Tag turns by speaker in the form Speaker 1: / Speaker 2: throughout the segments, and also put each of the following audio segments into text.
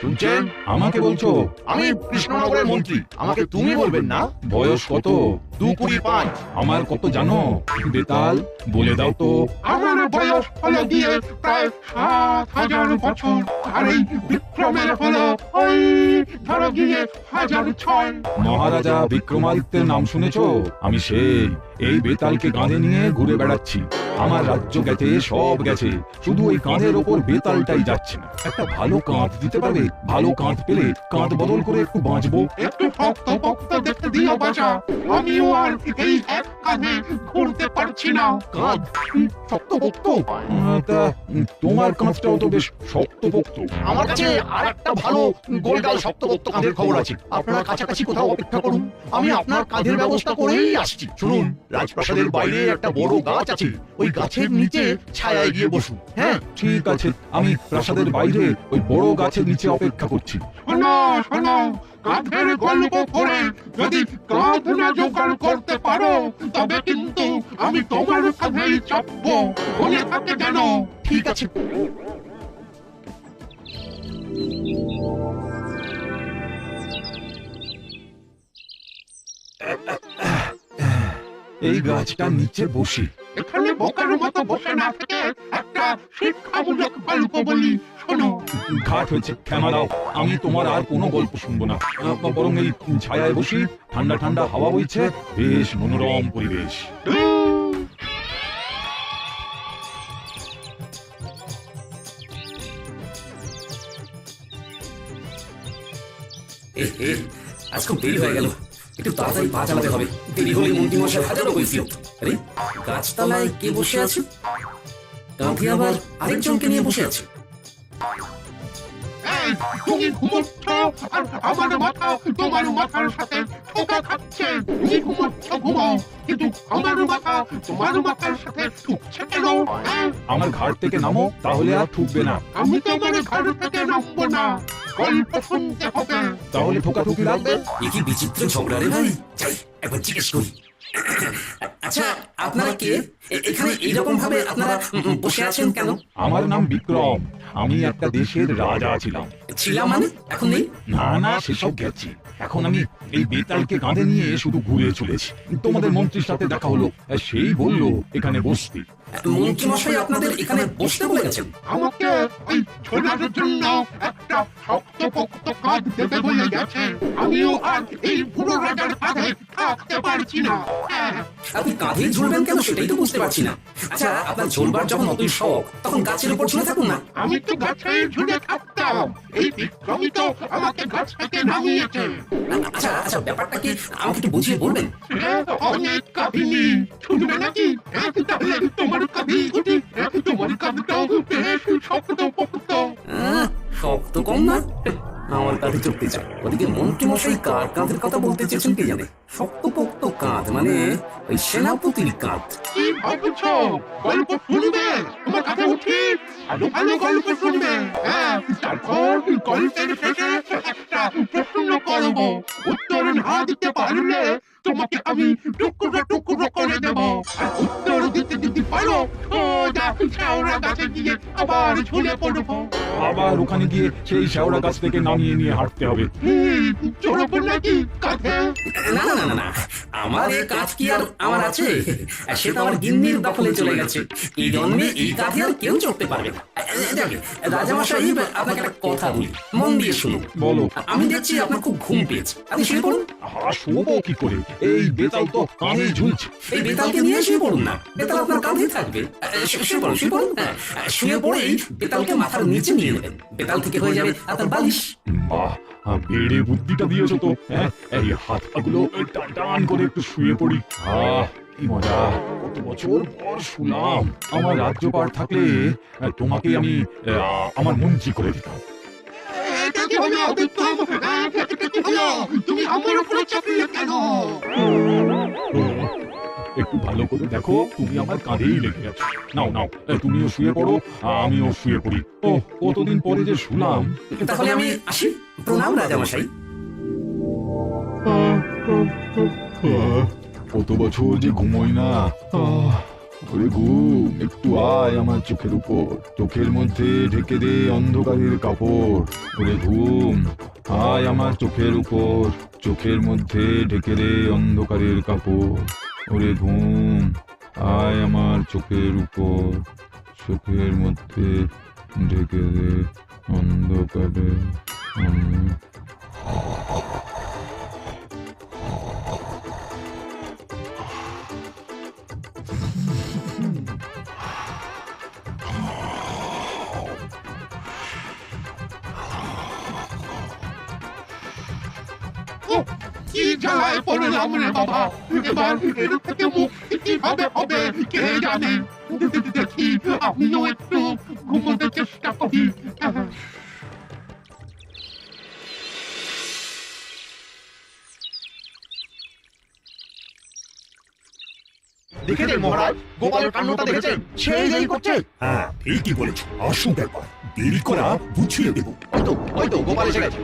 Speaker 1: শুনছেন
Speaker 2: আমাকে বলছো?
Speaker 1: আমি কৃষ্ণনগরের মন্ত্রী। আমাকে তুমি বলবেন না?
Speaker 2: বয়স কত?
Speaker 1: দু কুড়ি পাঁচ।
Speaker 2: আমার কত জানো? বেতাল বলে দাও তো।
Speaker 3: আমার বয়স হলো গিয়ে প্রায় সাত হাজার বছর। আর এই বিক্রমের হলো ওই ধরো গিয়ে হাজার ছয়।
Speaker 2: মহারাজা বিক্রমাদিত্যের নাম শুনেছো? আমি সেই এই বেতালকে কাঁধে নিয়ে ঘুরে বেড়াচ্ছি। আমার রাজ্য গেছে, সব গেছে। শুধু ওই কাঁধের ওপর বেতালটাই যাচ্ছে না। একটা ভালো কাঁধ দিতে পারবে ভালো কাঁধ পেলে কাঁধ বদল করে একটু বাঁচবো।
Speaker 3: একটু ফক্ত ফক্ত দেখতে দিও বাঁচা। আমিও আর এই এক কাঁধে ঘুরতে পারছি না।
Speaker 1: কাঁধ শক্ত বক্ত
Speaker 2: আহ, তা তোমার কাঁধটাও তো বেশ শক্তপোক্ত
Speaker 1: আমার কাছে আর একটা ভালো গোলগাল শক্তপোক্ত কাঁধের খবর আছে। আপনার কাছাকাছি কোথাও অপেক্ষা করুন। আমি আপনার কাঁধের ব্যবস্থা করেই আসছি। শুনুন রাজপ্রাসাদের বাইরে একটা বড় গাছ আছে। ওই গাছের নিচে ছায়ায় গিয়ে বসুন। হ্যাঁ
Speaker 2: ঠিক আছে। আমি প্রাসাদের বাইরে ওই বড় গাছের নিচে অপেক্ষা করছি।
Speaker 3: শোনো শোনো কাঁধের গল্প করে যদি কাঁধ না জোগাড় করতে পারো তবে কিন্তু আমি তোমার কাঁধেই চাপবো। মনে থাকে যেন,
Speaker 1: ঠিক আছে।
Speaker 2: এই গাছটা নিচে বসি।
Speaker 3: এখানে বোকার মতো বসে না থেকে একটা শিক্ষামূলক গল্প বলি শোনো।
Speaker 2: ঘাট হয়েছে ক্ষমা দাও। আমি তোমার আর কোনো গল্প শুনব না। বরং এই ছায়ায় বসি ঠান্ডা ঠান্ডা হাওয়া বইছে বেশ মনোরম পরিবেশ।
Speaker 4: আজ খুব দেরি হয়ে গেল। একটু তাড়াতাড়ি পা চালাতে হবে। দেরি হলে মন্ত্রী মশাই হাজারো কৈফিয়ত আরে গাছতলায় কে বসে আছে? আবার আরেকজনকে নিয়ে বসে আছে।
Speaker 3: এই, তুমি ঘুমোচ্ছ আর আমার মাথা তোমার মাথার সাথে ঠোকা খাচ্ছে। তুমি ঘুমোচ্ছ ঘুমাও। কিন্তু আমার মাথা তোমার মাথার সাথে ঠুকছে কেন? হ্যাঁ?
Speaker 2: আমার ঘাট থেকে নামো তাহলে আর ঠুকবে না।
Speaker 3: আমি তো আমার ঘর থেকে নামবো না। গল্প শুনতে হবে।
Speaker 2: তাহলে ঠোকাঠুকি লাগবে?
Speaker 4: এ কি বিচিত্র ঝগড়া রে ভাই? যাই একবার জিজ্ঞেস করি। আচ্ছা আপনারা কে? এখানে এইরকম ভাবে আপনারা বসে আছেন কেন?
Speaker 2: আমার নাম বিক্রম। আমি একটা দেশের রাজা ছিলাম।
Speaker 4: ছিলাম মানে? এখন নেই?
Speaker 2: না না সেসব গেছি। এখন আমি এই বেতালকে কাঁধে নিয়ে শুধু ঘুরে চলেছি। তোমাদের মন্ত্রীর সাথে দেখা হলো। সেই বলল এখানে বসতে।
Speaker 4: মন্ত্রী মশাই আপনাদের এখানে বসতে বলে গেছেন
Speaker 3: আমাকে ওই ছোলার জন্য একটা শক্ত পোক্ত দেবে বলে গেছে। আমিও আর এই বুড়ো রাজার কাঁধে থাকতে পারছি না। হ্যাঁ,
Speaker 4: আপনি কাঁধে ঝুলবেন কেন সেটাই তো বুঝতে পারছি না। আচ্ছা আপনার ঝুলবার যখন অতই শখ তখন গাছের উপর ঝুলে থাকুন না।
Speaker 3: আমি তো গাছে ঝুলে থাকতাম এই বিক্রমী তো আমাকে গাছ থেকে নামিয়েছে।
Speaker 4: আচ্ছা আচ্ছা ব্যাপারটা কি আমাকে একটু বুঝিয়ে বলবেন?
Speaker 3: অনেক কাহিনী। শুনবে নাকি? এক তাহলে তোমার বেশ শক্ত পোক্ত।
Speaker 4: আহ, শক্ত কম না? আমার কাঁধে চড়তে চায় ওদিকে মন্ত্রী মশাই কার কাঁধের কথা বলতে চেয়েছেন কে জানে? শক্তপোক্ত কাঁধ মানে ওই সেনাপতির কাঁধ।
Speaker 3: কি ভাবছ? গল্প শুনবে? তোমার কাছে উঠি? ভালো ভালো গল্প শুনবে? হ্যাঁ তারপর গল্পের শেষে একটা প্রশ্ন করব। উত্তর না দিতে পারলে তোমাকে আমি টুকরো টুকরো করে দেব। আর উত্তর দিতে দিতে পারো ও যা শেওড়া গাছে গিয়ে আবার ঝুলে পড়ব।
Speaker 2: আবার ওখানে গিয়ে সেই শেওড়া গাছ থেকে নামিয়ে নিয়ে হাঁটতে হবে।
Speaker 3: চড়বো নাকি কাঁধে?
Speaker 4: না না না না আমার এই কাজ কি আর আমার আছে? সে তো আমার গিন্নির দখলে চলে গেছে। এই জন্মে এই কাজে আর কেউ চড়তে পারবে না। রাজামশাই আপনাকে একটা কথা বলি। মন দিয়ে শুনুন।
Speaker 2: বলো।
Speaker 4: আমি দেখছি আপনার খুব ঘুম পেয়েছে। আপনি শুয়ে পড়ুন।
Speaker 2: আহা শোবো কি করে? এই বেতাল তো কাঁধেই ঝুলছে।
Speaker 4: এই বেতালকে নিয়ে শুয়ে পড়ুন না। বেতাল আপনার কাঁধে থাকবে। শুয়ে পড়ুন শুয়ে পড়ুন। শুয়ে পড়েই বেতালকে মাথার নিচে নিয়ে নেবেন। বেতাল থেকে হয়ে যাবে আপনার বালিশ।
Speaker 2: বাহ বেড়ে বুদ্ধিটা দিয়েছ তো হ্যাঁ? এই হাত টান করে একটু শুয়ে পড়ি। আহ কি মজা কত বছর পর শুনলাম আমার রাজ্যপাট থাকলে তোমাকে আমি আমার মন্ত্রী করে দিতাম।
Speaker 3: হলো বিক্রম কি হলো তুমি আমার উপরে চাপিয়ে কেন?
Speaker 2: একটু ভালো করে দেখো তুমি আমার কাঁধেই লেগে গেছো নাও নাও তুমিও শুয়ে পড়ো আমিও শুয়ে পড়ি। ও কতদিন পরে যে শুনলাম
Speaker 4: তাহলে আমি আসি। প্রণাম রাজামশাই।
Speaker 2: কত বছর যে ঘুমোই না। আহ, ওরে ঘুম একটু আয় আমার চোখের উপর চোখের মধ্যে ঢেকে দে অন্ধকারের কাপড় ওরে ঘুম আয় আমার চোখের উপর চোখের মধ্যে ঢেকে দে অন্ধকারের কাপড় ওরে ঘুম আয় আমার চোখের উপর চোখের মধ্যে ঢেকে দে অন্ধকারের অন্ধ-
Speaker 3: কি জ্বালায় পড়লাম রে বাবা? এবার এর থেকে মুক্তি কীভাবে হবে কে জানে? দেখি আমিও একটু ঘুমোতে চেষ্টা করি।
Speaker 1: দেখেছেন মহারাজ? গোপালের কাণ্ডটা দেখেছেন? সেই দেরি করছে?
Speaker 5: হ্যাঁ ঠিকই বলেছ। আসুক একবার। দেরি করা বুঝিয়ে দেবো।
Speaker 1: ওই তো ওই তো গোপাল এসে গেছে।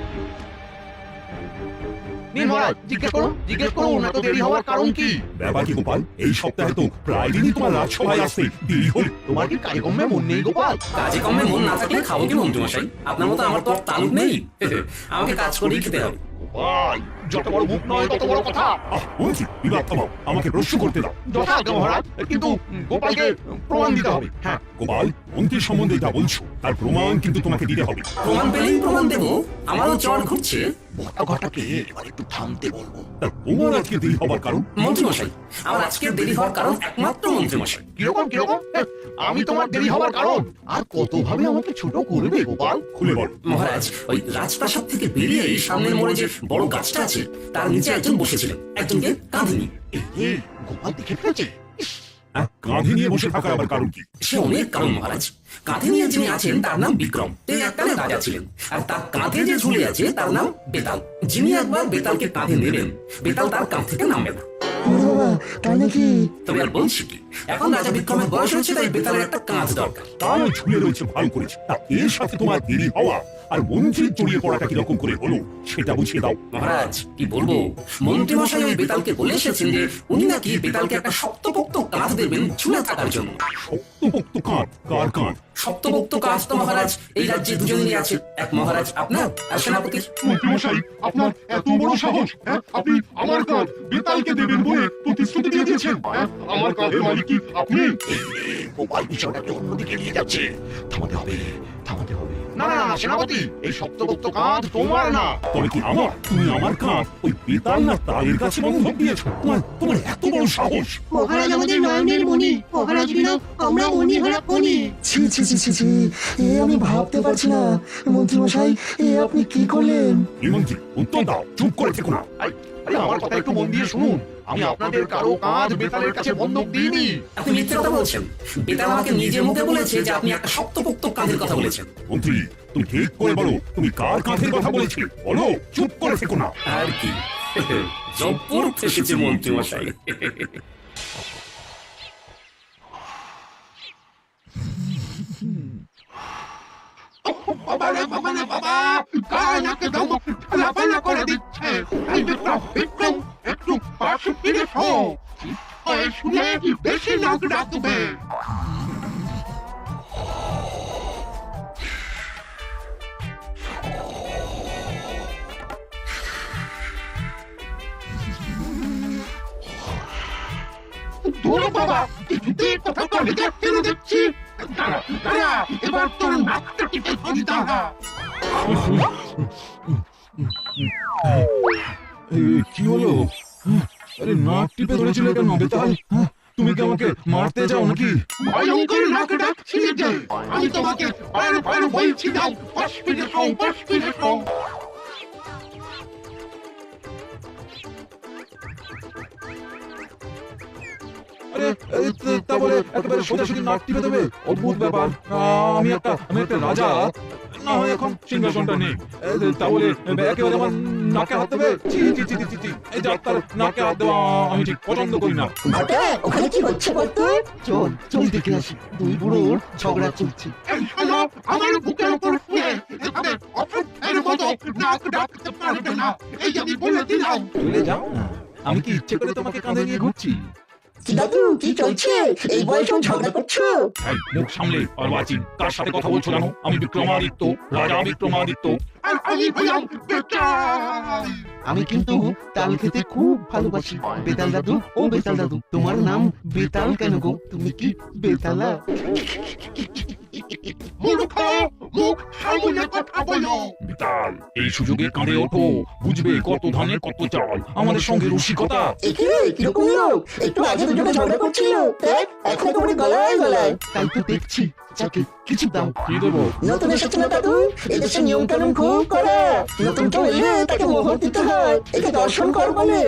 Speaker 1: নিন মহারাজ জিজ্ঞেস করুন জিজ্ঞেস করুন এত দেরি হওয়ার কারণ কি?
Speaker 5: ব্যাপার কি গোপাল এই সপ্তাহে তো প্রায় দিনই তোমার রাজসভায় আসতে দেরি হল।
Speaker 1: তোমার কি কাজকর্মে মন নেই গোপাল?
Speaker 4: কাজে কমে মন না থাকলে খাব কি মন্ত্রীমশাই আপনার মতো আমার তো আর তালুক নেই। আমাকে কাজ করেই খেতে হবে।
Speaker 1: গোপাল যত বড় মুখ নয় তত বড় কথা।
Speaker 5: বলছি বিবাদ থামাও আমাকে প্রশ্ন করতে দাও।
Speaker 1: যথাজ্ঞা মহারাজ কিন্তু গোপালকে প্রমাণ দিতে হবে। হ্যাঁ।
Speaker 5: গোপাল মন্ত্রী সম্বন্ধে যা বলছো তার প্রমাণ কিন্তু তোমাকে দিতে হবে।
Speaker 4: প্রমাণ পেলেই প্রমাণ দেবো আমারও চর ঘুরছে।
Speaker 1: বটা ঘটাকে এবার একটু থামতে বলব।
Speaker 5: তার তোমার আজকে দেরি হবার কারণ?
Speaker 4: মন্ত্রীমশাই আমার আজকের দেরি হওয়ার কারণ একমাত্র মন্ত্রীমশাই।
Speaker 1: কীরকম কীরকম? হ্যাঁ, আমি তোমার দেরি হওয়ার কারণ। আর কত ভাবে আমাকে ছোট করবে গোপাল?
Speaker 5: খুলে বল।
Speaker 4: মহারাজ ওই রাজপ্রাসাদ থেকে বেরিয়ে এই সামনের মোড়ে যে বড় গাছটা আছে তার নিচে একজন বসেছিলেন। একজনকে কাঁধে নিয়ে।
Speaker 1: গোপাল দেখে ফেলেছে?
Speaker 5: হ্যাঁ, কাঁধে নিয়ে বসে থাকার আবার কারণ কি?
Speaker 4: সে অনেক কারণ মহারাজ। কাঁধে নিয়ে যিনি আছেন তার নাম বিক্রম। তিনি এককালে রাজা ছিলেন। আর তার কাঁধে যে ঝুলে আছে তার নাম বেতাল। যিনি একবার বেতালকে কাঁধে নেবেন বেতাল তার কাঁধ থেকে নামবে না।
Speaker 6: বাবা
Speaker 4: তবে আর বলছি কি এখন রাজা বিক্রমের বয়স হয়েছে তাই বেতালের একটা কাঁধ দরকার।
Speaker 5: তার ঝুলে রয়েছে ভালো করেছে তা এর সাথে তোমার দেরি হওয়া আর মন্ত্রীর জড়িয়ে পড়াটা কীরকম করে হলো সেটা বুঝিয়ে দাও।
Speaker 4: মহারাজ কি বলব? মন্ত্রী মশাই ওই বেতালকে বলে এসেছেন যে উনি নাকি বেতালকে একটা শক্তপোক্ত কাঁধ দেবেন ঝুলে থাকার জন্য।
Speaker 5: শক্তপোক্ত কাঁধ কার কাঁধ
Speaker 4: শক্তপোক্ত কাঁধ তো মহারাজ এই রাজ্যে দুজনেরই আছে। এক মহারাজ আপনার আর সেনাপতির
Speaker 3: মন্ত্রীমশাই আপনার এত বড় সাহস হ্যাঁ? আপনি আমার কাঁধ বেতালকে দেবেন বলে প্রতিশ্রুতি দিয়ে দিয়েছেন। হ্যাঁ? আমার কাঁধের মালিক কি? আপনি?
Speaker 1: গোপাল বিষয়টাকে অন্যদিকে নিয়ে যাচ্ছে। থামাতে হবে থামাতে হবে। না না না সেনাপতি এই শক্তপোক্ত কাঁধ তোমার না।
Speaker 5: তবে কি আমার তুমি আমার কাঁধ ওই বেতাল না তারের কাছে বন্ধক দিয়েছ। তোমার তোমার এত বড় সাহস।
Speaker 7: মহারাজ আমাদের নয়নের মণি মহারাজ বিনা আমরা মণি হারা ফণি
Speaker 6: ছি ছি ছি ছি ছি এ আমি ভাবতে পারছি না। মন্ত্রীমশাই এ আপনি কি করলেন?
Speaker 5: এই মন্ত্রী উত্তর দাও। চুপ করে থেকো না।
Speaker 1: আরে, আমার কথা একটু মন দিয়ে শুনুন। আমি আপনাদের কারও কাঁধ বেতালের কাছে বন্ধক দিইনি।
Speaker 4: আপনি মিথ্যে কথা বলছেন। বেতাল আমাকে নিজের মুখে বলেছে যে আপনি একটা শক্তপোক্ত কাঁধের কথা বলেছেন।
Speaker 5: মন্ত্রী তুমি ঠিক করে বলো তুমি কার কাঁধের কথা বলেছিলে বলো চুপ করে থেকো না।
Speaker 4: আর কি? জব্বর ফেসেছে মন্ত্রী মশাই।
Speaker 3: বাবা রে বাবা রে বাবা গায়ে নাকে দমক ঝালাপালা করে দিচ্ছে? এই বিক্রম বিক্রম একটু পাশে ফিরে শো। ওই শুনে বেশি নাক ডাকবে। দূর বাবা, কিছুতেই কোথাও করে যাচ্ছে দেখছি। দাঁড়া, এবার তোর নাকটা টিপে ধরি, দাঁড়া।
Speaker 2: কি হলো? আরে নাক টিপে ধরেছিল কেন? বেতাল। তুমি কি আমাকে মারতে চাও নাকি?
Speaker 3: ভয়ঙ্কর নাকটা ছিঁড়ে যায়। আমি তোমাকে বারবার বলছি যাও হসপিটাল ফিরে হসপিটাল পাশ
Speaker 2: আরে তা- তা বলে একেবারে সোজাসুজি নাক টিপে দেবে। অদ্ভুত ব্যাপার। আমি একটা আমি একটা রাজা। না হয় এখন সিংহাসনটা নেই। এই যে, তা বলে একেবারে আমার নাকে হাত দেবে। ছি ছি ছি, ছি ছি এই নাকে হাত দেওয়া আমি ঠিক পছন্দ করি না।
Speaker 7: ঘটা ওখানে কি হচ্ছে বলতো?
Speaker 6: চল চল দেখে আসি। দুই বুড়োর ঝগড়া চলছে।
Speaker 3: আমার বুকের উপর এভাবে মতো নাক ডাকতে পারবে না। এই আমি বলে দিলাম।
Speaker 2: চলে যাও। না আমি কি ইচ্ছে করে তোমাকে কাঁধে নিয়ে ঘুরছি?
Speaker 6: কি দাদু কি চলছে? এই বয়সেও ঝগড়া করছ?
Speaker 2: এই, মুখ সামলে অর্বাচীন কার সাথে কথা বলছো জানো? আমি বিক্রমাদিত্য রাজা বিক্রমাদিত্য।
Speaker 3: আর আমি হলাম
Speaker 1: আমি কিন্তু তাল খেতে খুব ভালোবাসি। বেতাল দাদু ও বেতাল দাদু তোমার নাম বেতাল কেন গো? তুমি কি বেতালা?
Speaker 3: মূর্খ মুখ সামনে কথা বলো।
Speaker 2: বিতাল এই সুযোগে কাঁধে ওঠো। বুঝবে কত ধানের কত চাল। আমাদের সঙ্গে রসিকতা।
Speaker 6: একে রে কীরকম লোক। একটু আগে দুজনে ঝগড়া করছিল। দেখ এখন তোমার গলায় গলায়।
Speaker 1: তাই তো দেখছি। যাকে কিছু দাও
Speaker 2: কি দেবো।
Speaker 6: নতুন এসেছে না দাদু এদেশে নিয়ম কানুন খুব করা। নতুন কেউ এলে তাকে মোহর দিতে হয় একে দর্শন কর বলে।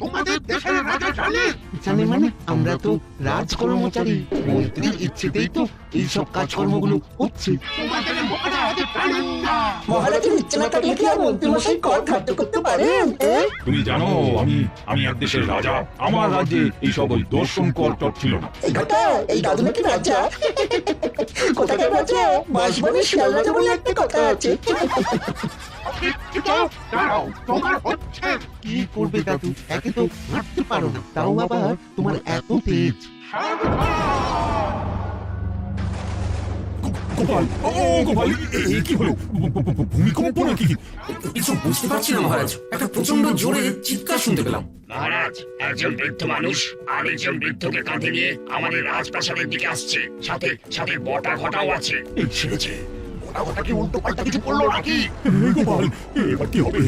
Speaker 3: তোমাদের দেশের রাজা জানে।
Speaker 1: জানে মানে আমরা তো রাজ কর্মচারী মন্ত্রীর ইচ্ছেতেই তো এইসব কাজকর্মগুলো হচ্ছে।
Speaker 3: তোমাদের মহারাজ জানেন না
Speaker 6: মহারাজের ইচ্ছে না থাকলে কি আর মন্ত্রীমশাই কর খাদ্য করতে পারেন?
Speaker 2: তুমি জানো আমি আমি এক দেশের রাজা। আমার রাজ্যে এইসব ওই দর্শন কর টর ছিল না।
Speaker 6: এই ঘটা এই দাদু নাকি রাজা? কোথাকার রাজা বাঁশবনে শিয়াল রাজা বলে একটা কথা আছে।
Speaker 3: তোমার
Speaker 1: কি করবে দাদু? একে তো হাঁটতে পারো না। তাও আবার তোমার এত তেজ।
Speaker 5: গোপাল। ও গোপাল এই কি হলো? ভূমিকম্প নাকি?
Speaker 4: কিছু বুঝতে পারছি না মহারাজ। একটা প্রচণ্ড জোরে চিৎকার শুনতে পেলাম।
Speaker 8: মহারাজ একজন বৃদ্ধ মানুষ আরেকজন বৃদ্ধকে কাঁধে নিয়ে আমাদের রাজপ্রাসাদের দিকে আসছে। সাথে সাথে বটা ঘটাও আছে।
Speaker 1: ছেড়েছে ওটা ওটা কি উল্টো পাল্টা কিছু করল নাকি?
Speaker 5: গোপাল এবার কি হবে?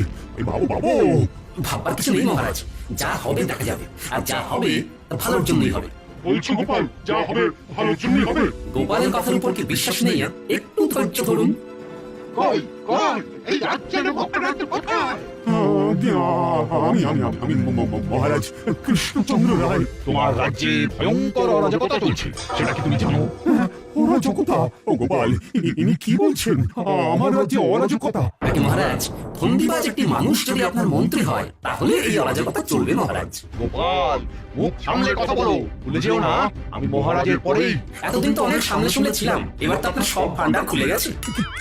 Speaker 5: বাবু বাবু।
Speaker 4: ভাববার কিছু নেই মহারাজ। যা হবে দেখা যাবে। আর যা হবে ভালোর জন্যই হবে।
Speaker 3: বলছো গোপাল যা হবে ভালোর জন্যই হবে।
Speaker 4: গোপালের কথার উপর কি বিশ্বাস নেই আর? একটু ধৈর্য ধরুন।
Speaker 3: কই কই এই রাজ্যের ভক্তরাজ কোথায়?
Speaker 5: আমি আমি আমি- আমি ম- ম- ম- মহারাজ কৃষ্ণচন্দ্র রায়
Speaker 2: তোমার রাজ্যে ভয়ঙ্কর অরাজকতা চলছে সেটা কি তুমি জানো?
Speaker 5: অরাজকতা? গোপাল ইনি কি বলছেন? আমার রাজ্যে অরাজকতা?
Speaker 4: মহারাজ ফন্দিবাজ একটি মানুষ যদি আপনার মন্ত্রী হয় তাহলে এই অরাজকতা চলবে মহারাজ।
Speaker 1: গোপাল মুখ সামলে কথা বলো। ভুলে যেও না আমি মহারাজের পরেই।
Speaker 4: এতদিন তো অনেক সামনে সামনে ছিলাম এবার তো আপনার সব ভান্ডার খুলে গেছে।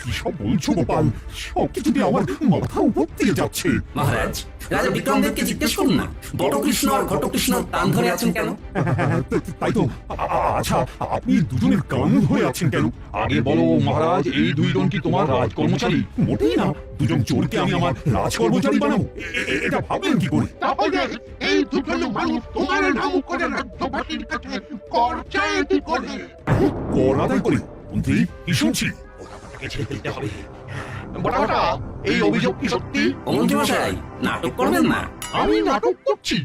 Speaker 5: কি সব বলছো গোপাল? সব কিছুতে আমার মাথা উপর দিয়ে যাচ্ছে।
Speaker 4: মহারাজ রাজা বিক্রমদেবকে জিজ্ঞেস করুন না বটকৃষ্ণ আর ঘটকৃষ্ণ টান ধরে আছেন কেন?
Speaker 5: তাই তো আচ্ছা আপনি দুজনের কান ধরে আছেন কেন?
Speaker 2: আগে বলো মহারাজ এই দুইজন কি তোমার রাজ কর্মচারী
Speaker 5: মোটেই না দুজন চোরকে আমি আমার রাজকর্মচারী বানাবো। এ- এ- এটা ভাবলেন কি করে?
Speaker 3: তাহলে এই দুজন মানুষ তোমার নাম করে রাজ্যবাসীর কাছে কর কি করে?
Speaker 5: কর আদায় করে। মন্ত্রী কি শুনছি?
Speaker 1: এই অভিযোগ কি সত্যি?
Speaker 4: অমন্ত্রী মশাই নাটক করবেন না।
Speaker 1: আমি নাটক করছি।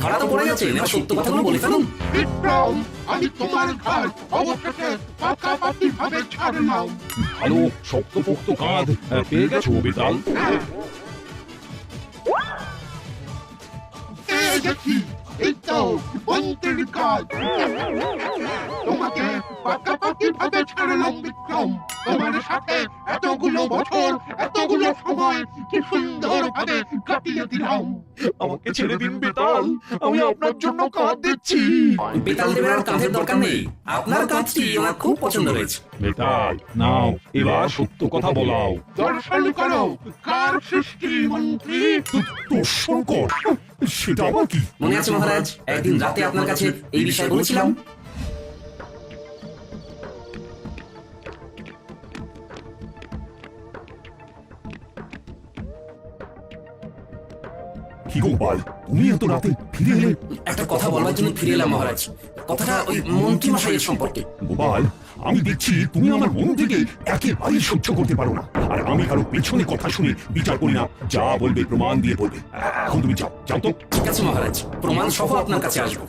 Speaker 4: ধরা তো পড়ে গেছে এবার সত্য কথাগুলো বলে ফেলুন।
Speaker 3: বিক্রম আমি তোমার ঘর অবশেষে পাকাপাকি ভাবে ছাড়লাম
Speaker 2: ভালো শক্তপোক্ত কাঁধ পেয়ে গেছো বেতাল
Speaker 3: এই দেখি এই তো কাজ। তোমাকে পাকাপাকি ভাবে ছাড়লাম বিক্রম। তোমার সাথে এতগুলো বছর এতগুলো সময় কি সুন্দর ভাবে কাটিয়ে দিলাম।
Speaker 1: আমাকে ছেড়ে দিন বেতাল আমি আপনার জন্য কাঁদ দিচ্ছি।
Speaker 4: বেতাল দেবের আর কাঁধের দরকার নেই। আপনার কাজটি আমার খুব পছন্দ হয়েছে।
Speaker 2: বেতাল নাও এবার সত্য কথা বলাও।
Speaker 3: দর্শন করো কার সৃষ্টি মন্ত্রী?
Speaker 5: দর্শন কর। সেটা আবার কি?
Speaker 4: মনে আছে মহারাজ? একদিন রাতে আপনার কাছে এই বিষয়ে বলেছিলাম
Speaker 5: কি গোপাল তুমি এত রাতে ফিরে এলে।
Speaker 4: একটা কথা বলবার জন্য ফিরে এলাম মহারাজ। কথাটা ওই মন্ত্রী মশাইয়ের সম্পর্কে।
Speaker 5: গোপাল আমি দেখছি তুমি আমার মন্ত্রীকে একেবারেই সহ্য করতে পারো না। আর আমি কারও পেছনে কথা শুনে বিচার করি না। যা বলবে প্রমাণ দিয়ে বলবে। এখন তুমি যাও যাও তো।
Speaker 4: ঠিক আছে মহারাজ প্রমাণ সহ আপনার কাছে আসব।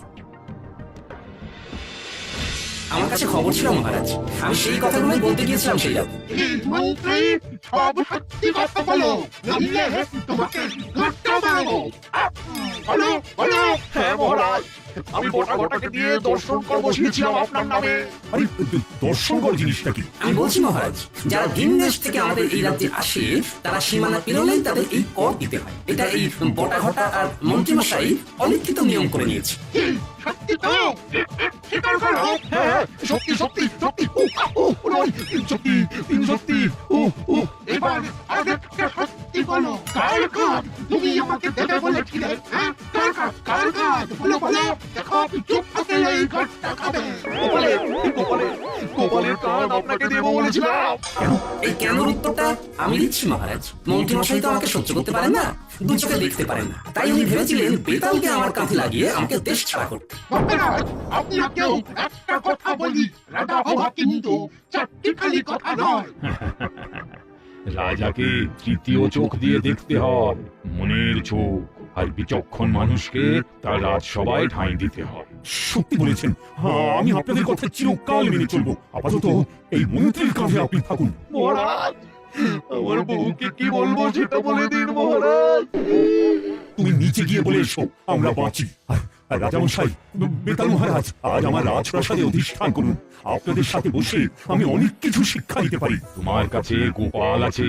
Speaker 4: আমার কাছে খবর ছিল মহারাজ। আমি সেই কথাগুলোই বলতে গিয়েছিলাম সেই রাতে
Speaker 3: এই মন্ত্রী সব সত্যি কথা বলো। নইলে তোমাকে ঘাটটা মারবো বলো বলো।
Speaker 1: হ্যাঁ মহারাজ। আমি বটা দিয়ে দর্শন কর বসিয়েছিলাম আপনার নামে।
Speaker 5: আরে দর্শন কর জিনিসটা কি?
Speaker 4: আমি বলছি মহারাজ যারা ভিন দেশ থেকে আমাদের এই রাজ্যে আসে তারা সীমানা পেরোলেই তাদের এই কর দিতে হয়। এটা এই বটা ঘটা আর মন্ত্রীমশাই অলিখিত নিয়ম করে নিয়েছে।
Speaker 3: সত্যি তো? স্বীকার করো
Speaker 1: হ্যাঁ সত্যি সত্যি সত্যি। ও, ও, ওরে, সত্যি সত্যি। ও ও।
Speaker 3: এবার আরেকটা সত্যি বলো। কার কাজ তুমি আমাকে দেবে বলেছিলে হ্যাঁ? কার কাজ কার কাজ বলো বলো। দেখো চুপ থাকে এই কাজটা খাবে।
Speaker 1: গোপালের গোপালের গোপালের কাজ আপনাকে দেবো বলেছিলাম।
Speaker 4: এই কেনর উত্তরটা? আমি দিচ্ছি মহারাজ। মন্ত্রী মশাই তো আমাকে সহ্য করতে পারেন না দু চোখে দেখতে পারেন না। তাই উনি ভেবেছিলেন বেতালকে আমার কাঁধে লাগিয়ে আমাকে দেশ ছাড়া করতে।
Speaker 3: মহারাজ আপনাকেও একটা কথা বলি। রাজা হওয়া কিন্তু চারটি খালি কথা নয়।
Speaker 2: রাজাকে তৃতীয় চোখ দিয়ে দেখতে হয় মনের চোখ। আর বিচক্ষণ মানুষকে তার রাজসভায় ঠাঁই দিতে হয়।
Speaker 5: সত্যি বলেছেন। হ্যাঁ, আমি আপনাদের কথা চিরকাল মেনে চলবো। আপাতত এই মন্ত্রীর কাঁধে আপনি থাকুন।
Speaker 1: মহারাজ আমার বউকে কি বলব সেটা বলে দিন মহারাজ।
Speaker 5: তুমি নিচে গিয়ে বলে এসো আমরা বাঁচি। রাজামশাই বেতাল মহারাজ আজ আমার রাজপ্রাসাদে অধিষ্ঠান করুন। আপনাদের সাথে বসে আমি অনেক কিছু শিক্ষা দিতে পারি।
Speaker 2: তোমার কাছে গোপাল আছে।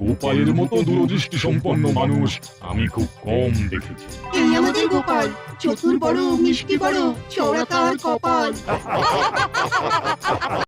Speaker 2: গোপালের মতো দূরদৃষ্টি সম্পন্ন মানুষ আমি খুব কম দেখেছি।
Speaker 7: এই আমাদের গোপাল চতুর বড় মিষ্টি বড় চওড়া তার কপাল।